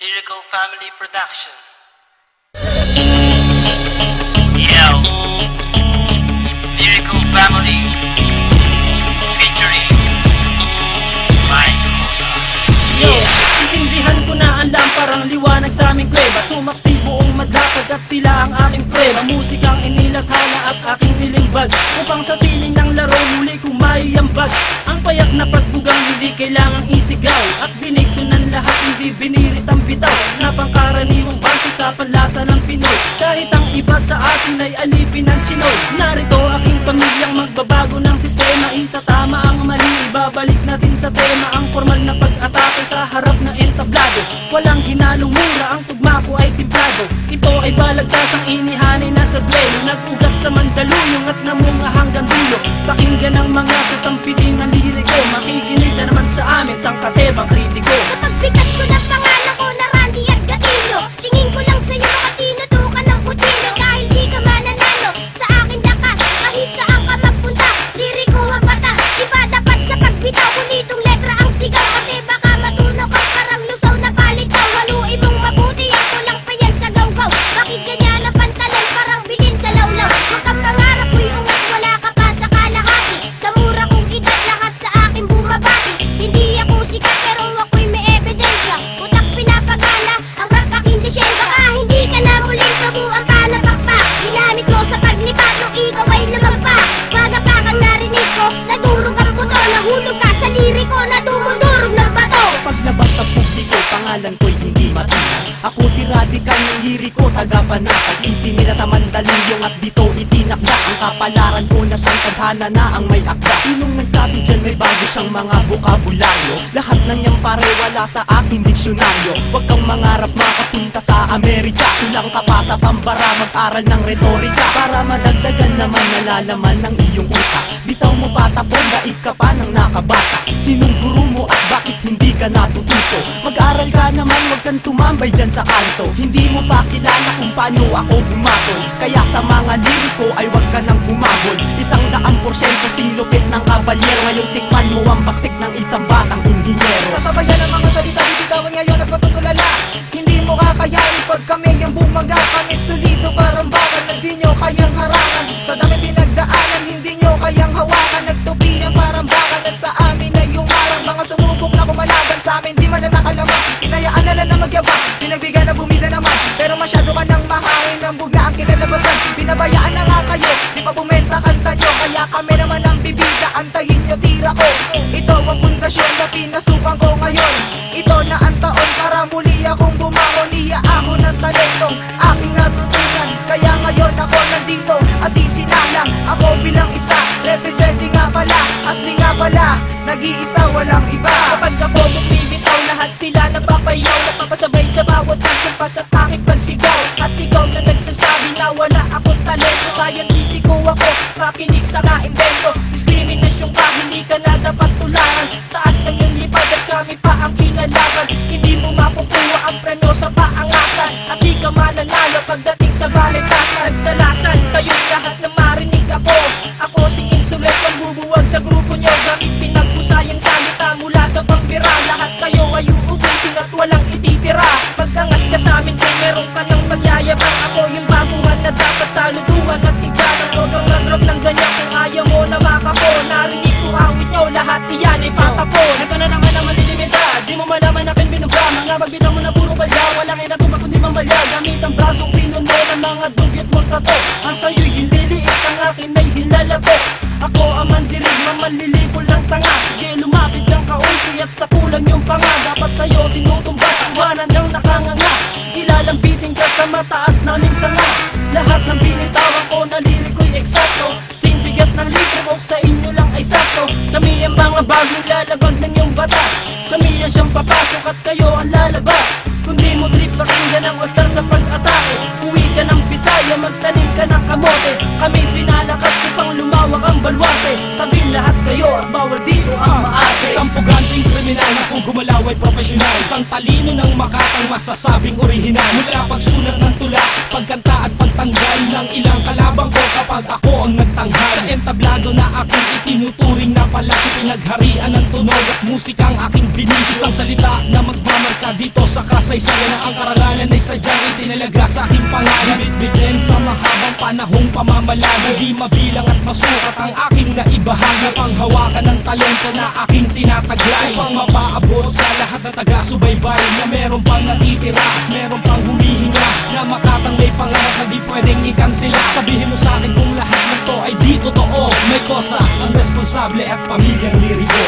Lyrical Family Production. Yo. Lyrical Family. Featuring Mike Rosa. Yo, sisindihan ko na ang lamparang liwanag sa aming kuweba Sumaksi buong madlakad at sila ang aking prueba Musikang inilathana at aking nilimbag Upang sa siling ng laro muli maiambag Ang payak na pagbugang hindi kailangang isigaw. At dinikto ng lahat hindi binirit ang bitaw. Na pangkaraniwang base sa panlasa ng Pinoy. Kahit ang iba sa atin ay alipin ng Chinoy. Narito aking pamilyang magbabago ng sistema. Itatama ang mali, ibabalik natin sa tema. Ang formal na pag-atake sa harap ng entablado. Walang hinalong mura, ang tugma ko ay timplado. Ito ay balagtasang inihanay na sa duelo Nag-ugat sa mandaluyong at namunga hanggang Some people sikat pero ako'y may ebidensya. Utak pinapagana ang rap aking lisensya Baka hindi ka na muling kabuang palapakpak Ginamit mo sa paglipat nung ikaw ay lumagpak Pagapakang narinig ko, nadurog ang buto. Nahulog ka sa liriko na dumudurog ng bato. Paglabas sa publiko, pangalan ko'y hindi matinag Ako si Radical ng liriko, taga-panatag Isi nila sa Mandaluyong at dito itinakda. Ang kapalaran ko na siyang tadhana na ang may akda. Sinong nagsabi dyan may bago siyang mga bukabularyo Lahat ng yan pare wala sa aking diksyonaryo. Huwag kang mangarap makapunta sa Amerika. Kulang ka pa sa pambara, mag-aral ng retorika. Para madagdagan naman nalalaman ng iyong utak. Bitaw mo patapon, daig ka pa ng tumambay dyan sa kanto Hindi mo pa kilala kung paano ako humatol Kaya sa mga liriko ay huwag ka nang humabol. Isang daan porsyento singlupit ng kabalyero. Ngayon tikman mo ang baksik ng isang batang inhinyero. Sasabayan ang mga salita bibitawan ngayon at matutulala. Hindi mo kakayanin pag kami ang bumaga Kami solido parang bakal na di nyo kayang harangan. Sa dami pinagdaanan hindi nyo kayang hawakan. Nagtubihan parang bakal na sa amin Hinayaan na lang na bumida naman. Pero masyado ka nang mahangin Ang bugna ang kinalabasan. Pinabayaan na nga kayo Di pa bumenta kanta nyo. Kaya kami naman ang bibida Antayin nyo tira ko. Ito ang pundasyon na pinasukan ko ngayon. Ito na ang taon para muli akong bumangon. Iyaahon ng talentong aking natutunan. Kaya ngayon ako nandito at di sinalang. Ako bilang isa Representing nga pala. Asli nga pala Nag-iisa walang iba. Kapag ako bumibitaw, lahat sila napapayaw. Napapasabay tularan Taas ng iyong lipad at kami pa ang kinalaban Hindi mo makukuha ang preno sa paangasan. At di ka mananalo pagdating sa balitasan Nagtalasan kayong lahat na marinig ako. Ako si Insulet, ang bubuwag sa grupo nyo Gamit pinagpusayang salita mula sa pambira. Lahat kayo ay uubusin at walang ititira. Pagkangas ka sa amin kung meron ka ng pagyayabang Ako. Yung baguhan na dapat saluduhan. At igalan Huwag kang mag-rap ng ganyan kung ayaw mo na makapo Narinig di mo malaman akin binuga Mga magbitaw mo na puro palya, walang inatupa kundi mamalya Gamit ang brasong pinuno ng mga dugyot mong tato Ang sa'yo'y hinliliit, ang akin ay hilalako Ako ang mandirig, mamalilipol ng tanga. Sige lumapit kang kaunti at sa kulang yung panga. Dapat sa'yo tinutumba, tawanan ng nakanganga. Ilalambitin ka sa mataas naming sanga. Lahat ng binitawan ko na liriko'y eksakto. Sing ng litro ko sa inyo lang ay sakto Kami ang mga bagong lalabag ng iyong batas. Kami ang siyang papasok at kayo ang lalabas. Kung di mo trip pakinggan ang wastar sa pag-atake. Uwi ka ng Bisaya, magtanim ka ng kamote. Kami pinalakas upang lumawak ang balwate. Tabing lahat kayo at bawal dito ang maate. Isang puganting kriminal na kung gumalaw ay profesional. Isang talino ng makatang masasabing orihinal. Mula pagsulat ng tula, pagkanta at pagtanggal Ng ilang kalabang ko kapag ako ang nagtanghal. Sa entablado na aking itinuturing na palaki Pinagharian ng tunog at musika ang aking binis. Isang salita na magmamarka ka dito sa kasaysayan Na ang karangalan ay sadyang itinalaga sa aking pangalan Bit-bitin sa mahabang panahong pamamalaga Di mabilang at masukat ang aking naibahagi. Panghawakan ng talento na aking tinataglay. Upang mapaabot sa lahat na taga-subaybay Na meron pang natitira, meron pang humihinga Na makatang may pangarap na di pwedeng ikansila Sabihin mo sa akin kung lahat ng to ay di totoo. May kosa, ang responsable at pamilyang liriko